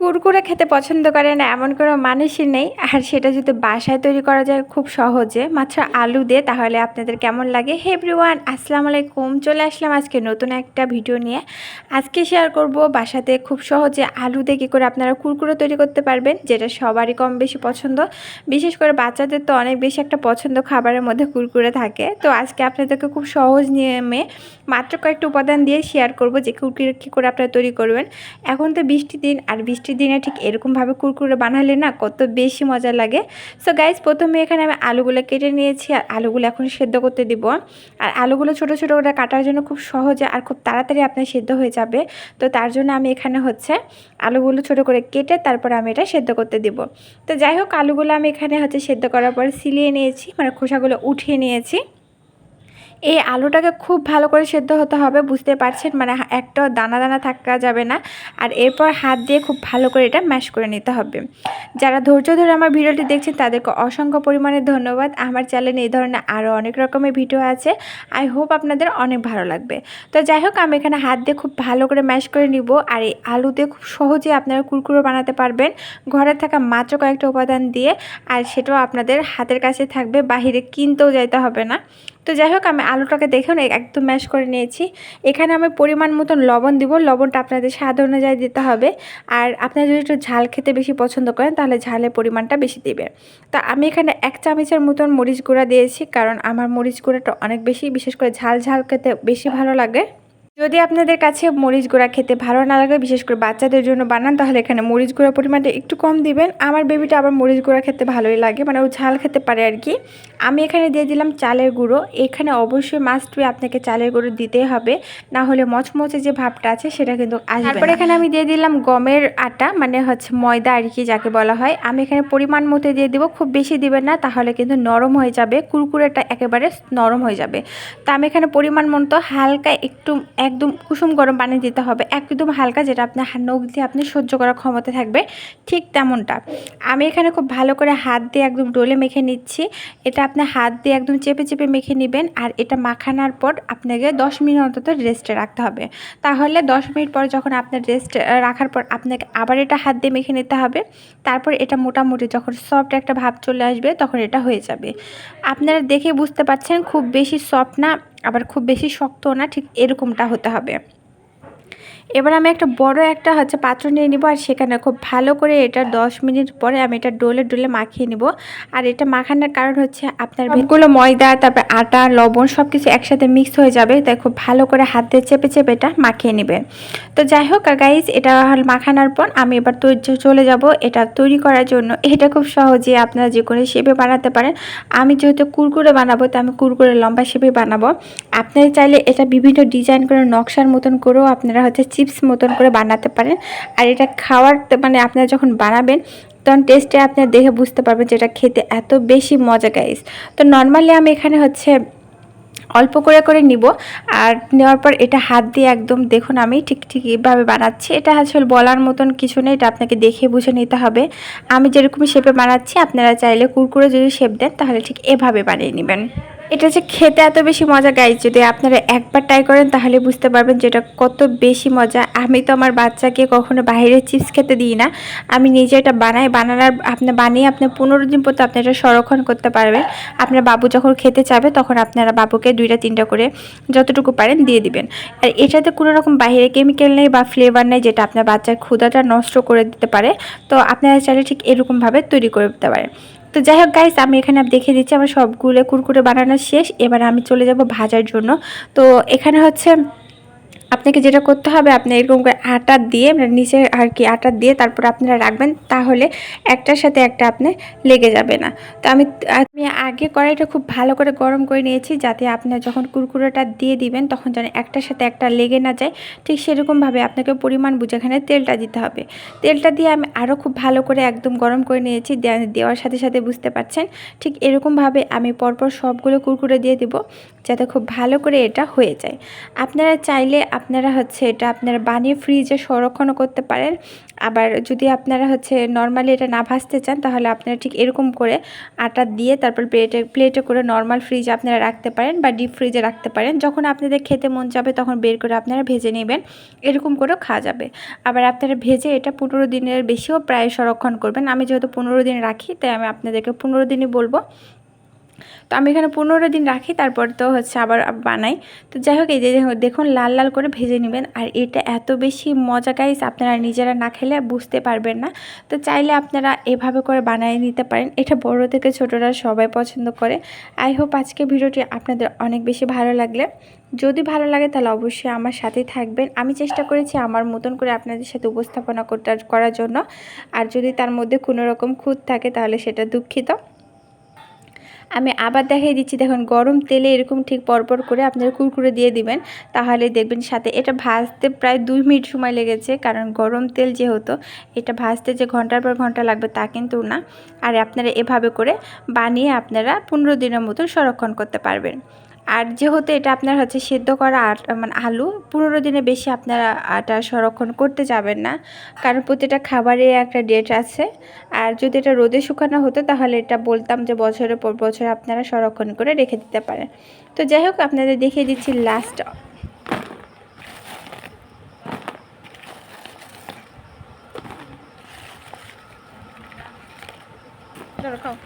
কুরকুরে খেতে পছন্দ করে না, এমন কোনো মানুষই নেই। আর সেটা যদি বাসায় তৈরি করা যায় খুব সহজে। মাত্র আলু দিয়ে, তাহলে আপনাদের কেমন লাগে? হে এভরিওয়ান আসসালামু আলাইকুম। চলে আসলাম আজকে নতুন একটা ভিডিও নিয়ে। আজকে শেয়ার করব বাসাতে খুব সহজে আলু দিয়ে কী করে আপনারা কুরকুরে তৈরি করতে পারবেন, যেটা সবারই কম বেশি পছন্দ। বিশেষ করে বাচ্চাদের তো অনেক বেশি একটা পছন্দ খাবারের মধ্যে কুরকুরে থাকে। তো আজকে আপনাদেরকে খুব সহজ নিয়মে মাত্র কয়েকটা উপাদান দিয়ে শেয়ার করব, যে কুরকুরে কী করে আপনারা তৈরি করবেন। এখন তো বৃষ্টি দিন, আর বৃষ্টির দিনে ঠিক এরকমভাবে কুরকুরে বানালে না কত বেশি মজা লাগে। সো গাইজ প্রথমে এখানে আমি আলুগুলো কেটে নিয়েছি আর আলুগুলো এখন সেদ্ধ করতে দিব। আর আলুগুলো ছোটো ছোটো করে কাটার জন্য খুব সহজে আর খুব তাড়াতাড়ি আপনার সেদ্ধ হয়ে যাবে। তো তার জন্য আমি এখানে হচ্ছে আলুগুলো ছোটো করে কেটে তারপর আমি এটা সেদ্ধ করতে দিব। তো যাই হোক, আলুগুলো আমি এখানে হচ্ছে সেদ্ধ করার পর সিলিয়ে নিয়েছি মানে খোসাগুলো উঠিয়ে নিয়েছি। এই আলুটাকে খুব ভালো করে সেদ্ধ হতে হবে, বুঝতে পারছেন? মানে একটা দানা দানা থাকা যাবে না। আর এরপর হাত দিয়ে খুব ভালো করে এটা ম্যাশ করে নিতে হবে। যারা ধৈর্য ধরে আমার ভিডিওটি দেখছেন, তাদেরকে অসংখ্য পরিমাণে ধন্যবাদ। আমার চ্যানেলে এই ধরনের আরও অনেক রকমের ভিডিও আছে। আই হোপ আপনাদের অনেক ভালো লাগবে। তো যাই হোক, আমি এখানে হাত দিয়ে খুব ভালো করে ম্যাশ করে নিব। আর এই আলুতে খুব সহজে আপনারা কুরকুরো বানাতে পারবেন। ঘরে থাকা মাত্র কয়েকটা উপাদান দিয়ে, আর সেটাও আপনাদের হাতের কাছে থাকবে। বাহিরে কিনতেও যাইতে হবে না। তো যাই হোক, আমি আলুটাকে দেখুন একদম ম্যাশ করে নিয়েছি। এখানে আমি পরিমাণ মতন লবণ দিব, লবণটা আপনাদের স্বাদ অনুযায়ী দিতে হবে। আর আপনারা যদি একটু ঝাল খেতে বেশি পছন্দ করেন, তাহলে ঝালের পরিমাণটা বেশি দেবে তো আমি এখানে এক চামচের মতন মরিচ গুঁড়া দিয়েছি, কারণ আমার মরিচ গুঁড়াটা অনেক বেশি, বিশেষ করে ঝাল ঝাল খেতে বেশি ভালো লাগে। যদি আপনাদের কাছে মরিচ গুঁড়া খেতে ভালো না লাগে, বিশেষ করে বাচ্চাদের জন্য বানান, তাহলে এখানে মরিচ গুঁড়া পরিমাণটা একটু কম দিবেন। আমার বেবিটা আবার মরিচ গুঁড়া খেতে ভালোই লাগে মানে ও ঝাল খেতে পারে আর কি। আমি এখানে দিয়ে দিলাম চালের গুঁড়ো। এখানে অবশ্যই মাস্ট বি আপনাকে চালের গুঁড়ো দিতেই হবে, না হলে মচমচে যে ভাবটা আছে, সেটা কিন্তু আসবে তারপর এখানে আমি দিয়ে দিলাম গমের আটা মানে হচ্ছে ময়দা আর কি যাকে বলা হয়। আমি এখানে পরিমাণ মতো দিয়ে দিব, খুব বেশি দিবেন না, তাহলে কিন্তু নরম হয়ে যাবে। কুরকুরেটা একেবারে নরম হয়ে যাবে। তা আমি এখানে পরিমাণ মতো হালকা একটু একদম কুসুম গরম পানি দিতে হবে, একদম হালকা যেটা আপনার নখ দিয়ে আপনি সহ্য করার ক্ষমতা থাকবে, ঠিক তেমনটা। আমি এখানে খুব ভালো করে হাত দিয়ে একদম ডোলে মেখে নিচ্ছি, এটা আপনি হাত দিয়ে একদম চেপে চেপে মেখে নেবেন, আর এটা মাখানোর পর আপনাকে দশ মিনিট অন্তত রেস্টে রাখতে হবে। তাহলে দশ মিনিট পর যখন আপনার রেস্ট রাখার পর আপনাকে আবার এটা হাত দিয়ে মেখে নিতে হবে, তারপর এটা মোটামুটি যখন সফট একটা ভাব চলে আসবে তখন এটা হয়ে যাবে। আপনারা দেখে বুঝতে পারছেন খুব বেশি সফট না আবার খুব বেশি শক্ত না ঠিক এরকমটা হতে হবে। এবার আমি একটা বড় একটা হচ্ছে পাত্র নিয়ে নিব, আর সেখানে খুব ভালো করে এটা দশ মিনিট পরে আমি এটা ডোলে ডোলে মাখিয়ে নিব। আর এটা মাখানোর কারণ হচ্ছে আপনার সবগুলো ময়দা, তারপর আটা, লবণ সব কিছু একসাথে মিক্স হয়ে যাবে, তাই খুব ভালো করে হাত দিয়ে চেপে চেপে এটা মাখিয়ে নেবেন তো যাই হোক গাইজ এটা হল মাখানোর পর আমি এবার চলে যাব এটা তৈরি করার জন্য। এটা খুব সহজে আপনারা যে কোনো শেপে বানাতে পারেন। আমি যেহেতু কুরকুরে বানাবো, তো আমি কুরকুরে লম্বা শেপে বানাবো। আপনারা চাইলে এটা বিভিন্ন ডিজাইন করে নকশার মতন করেও আপনারা হচ্ছে চিপস মতন করে বানাতে পারেন। আর এটা খাওয়ার মানে আপনারা যখন বানাবেন, তখন টেস্টে আপনার দেখে বুঝতে পারবেন যে এটা খেতে এত বেশি মজা গাইস তো নর্মালি আমি এখানে হচ্ছে অল্প করে করে নিব। আর নেওয়ার পর এটা হাত দিয়ে একদম দেখুন আমি ঠিক ঠিক এইভাবে বানাচ্ছি। এটা আসলে বলার মতন কিছু নেই, এটা আপনাকে দেখে বুঝে নিতে হবে। আমি যেরকম শেপে বানাচ্ছি, আপনারা চাইলে কুরকুরে যদি শেপ দেন, তাহলে ঠিক এভাবে বানিয়ে নেবেন। এটা যে খেতে এত বেশি মজা গাই যদি আপনারা একবার ট্রাই করেন, তাহলে বুঝতে পারবেন যে এটা কত বেশি মজা। আমি তো আমার বাচ্চাকে কখনো বাইরে চিপস খেতে দিই না। আমি নিজে এটা বানাই, বানানোর আপনি, বানিয়ে আপনি পনেরো দিন পর্যন্ত আপনি এটা সংরক্ষণ করতে পারবেন। আপনার বাবু যখন খেতে চাবে, তখন আপনারা বাবুকে দুইটা, তিনটা করে যতটুকু পারেন দিয়ে দিবেন। আর এটাতে কোনো রকম বাইরে কেমিক্যাল নেই বা ফ্লেভার নেই, যেটা আপনার বাচ্চার ক্ষুদাটা নষ্ট করে দিতে পারে। তো আপনারা চাইলে ঠিক এরকমভাবে তৈরি করে দিতে পারেন। তো যাই হোক গাইস আমি এখানে দেখে দিচ্ছি, আমার সবগুলো কুরকুরে বানানো শেষ। এবার আমি চলে যাব ভাজার জন্য। তো এখানে হচ্ছে আপনাকে যেটা করতে হবে, আপনি এরকম করে আটা দিয়ে মানে নিচে আর কি আটা দিয়ে তারপর আপনারা রাখবেন, তাহলে একটার সাথে একটা আপনি লেগে যাবে না। তো আমি আমি আগে কড়াইটা খুব ভালো করে গরম করে নিয়েছি, যাতে আপনার যখন কুরকুরেটা দিয়ে দিবেন, তখন যেন একটার সাথে একটা লেগে না যায়। ঠিক সেরকমভাবে আপনাকে পরিমাণ বুঝে এখানে তেলটা দিতে হবে। তেলটা দিয়ে আমি আরও খুব ভালো করে একদম গরম করে নিয়েছি, দেওয়ার সাথে সাথে বুঝতে পারছেন? ঠিক এরকমভাবে আমি পরপর সবগুলো কুরকুরে দিয়ে দিব। যাতে খুব ভালো করে এটা হয়ে যায়। আপনারা চাইলে আপনারা হচ্ছে এটা আপনারা বানিয়ে ফ্রিজে সংরক্ষণও করতে পারেন। আবার যদি আপনারা হচ্ছে নর্মালি এটা না ভাজতে চান, তাহলে আপনারা ঠিক এরকম করে আটা দিয়ে তারপর প্লেটে প্লেটে করে নর্মাল ফ্রিজে আপনারা রাখতে পারেন বা ডিপ ফ্রিজে রাখতে পারেন। যখন আপনাদের খেতে মন যাবে তখন বের করে আপনারা ভেজে নেবেন। এরকম করেও খাওয়া যাবে। আবার আপনারা ভেজে এটা পনেরো দিনের বেশিও প্রায় সংরক্ষণ করবেন। আমি যেহেতু পনেরো দিন রাখি, তাই আমি আপনাদেরকে পনেরো দিনই বলব তো আমি এখানে পনেরো দিন রাখি, তারপর তো হচ্ছে আবার বানাই। তো যাই হোক, এই যে দেখুন, লাল লাল করে ভেজে নেবেন। আর এটা এত বেশি মজা গাইস আপনারা নিজেরা না খেলে বুঝতে পারবেন না। তো চাইলে আপনারা এভাবে করে বানিয়ে নিতে পারেন। এটা বড় থেকে ছোটরা সবাই পছন্দ করে। আই হোপ আজকে ভিডিওটি আপনাদের অনেক বেশি ভালো লাগলে। যদি ভালো লাগে, তাহলে অবশ্যই আমার সাথেই থাকবেন। আমি চেষ্টা করেছি আমার মতন করে আপনাদের সাথে উপস্থাপনা করার জন্য। আর যদি তার মধ্যে কোনো রকম খুঁত থাকে, তাহলে সেটা দুঃখিত। আমি আবার দেখিয়ে দিচ্ছি, দেখুন গরম তেলে এরকম ঠিক পরপর করে আপনারা কুরকুরে দিয়ে দিবেন, তাহলে দেখবেন সাথে এটা ভাজতে প্রায় দুই মিনিট সময় লেগেছে, কারণ গরম তেল যেহেতু এটা ভাজতে যে ঘণ্টার পর ঘণ্টা লাগবে তা কিন্তু না, আর আপনারা এভাবে করে বানিয়ে আপনারা পনেরো দিনের মতো সংরক্ষণ করতে পারবেন। আর যেহেতু এটা আপনার হচ্ছে সেদ্ধ করা মানে আলু, পনেরো দিনে বেশি আপনারা আটা সংরক্ষণ করতে যাবেন না। কারণ প্রতিটা খাবারে একটা ডেট আছে। আর যদি এটা রোদে শুকানো হতো, তাহলে এটা বলতাম যে বছরের পর বছর আপনারা সংরক্ষণ করে রেখে দিতে পারেন। তো যাই হোক, আপনাদের দেখিয়ে দিচ্ছি লাস্ট খাও।